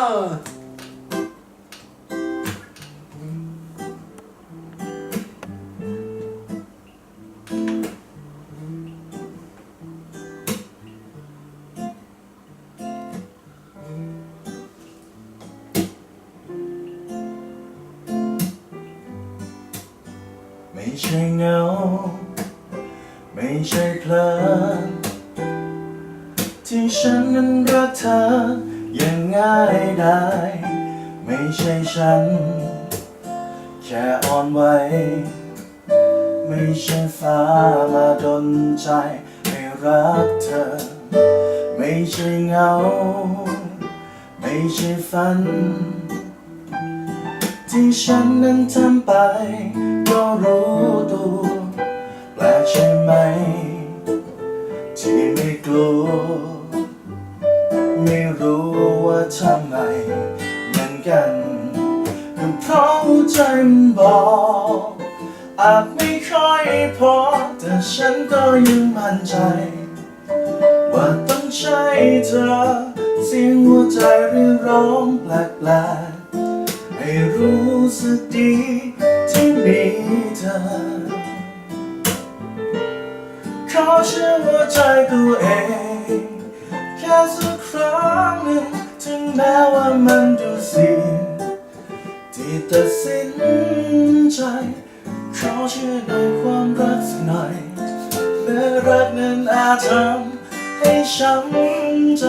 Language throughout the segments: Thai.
ไม่ใช่เงา ไม่ใช่เพลินที่ฉันนั้นรักเธอ ย่างง่ายได้ ไม่ใช่ฉัน แค่อ่อนไหวไม่ใช่ฟ้ามาดนใจให้รักเธอ ไม่ใช่เงา ไม่ใช่ฝัน ที่ฉันนั้นทำไปก็รู้ตัวแปลกใช่ไหม ที่ มันบอกอาจไม่ค่อยพอ แต่ฉันก็ยังมั่นใจ ว่าต้องใช่เธอ เสียงหัวใจเรียกร้องแปลกๆให้รู้สึกดีที่มีเธอ ขอเชื่อหัวใจตัวเอง แค่สักครั้งหนึ่งถึงแม้ว่ามันดู ที่ตัดสินใจขอเชื่อในความรักสักหน่อยเมื่อรักนั้นอาจทำให้ช้ำใจ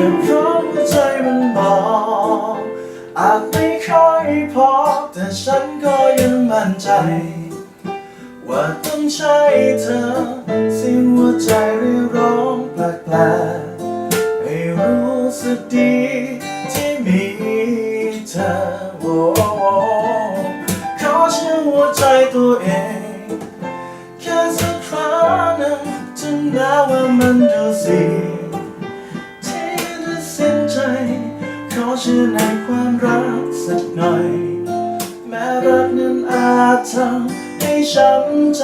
พียงเพราะหัวใจมันบอกอาจไม่ค่อยพอ แต่ฉันก็ยังมั่นใจ ว่าต้องใช่เธอเสียงหัวใจเรียกร้องแปลกๆให้รู้สึกดีที่มีเธอโอ้ขอเชื่อหัวใจตัวเองแค่สักครั้งหนึ่งถึงแม้ว่ามันดูเสีย ชื่อในความรักสักหน่อย แม้รักนั้นอาจทำให้ช้ำใจ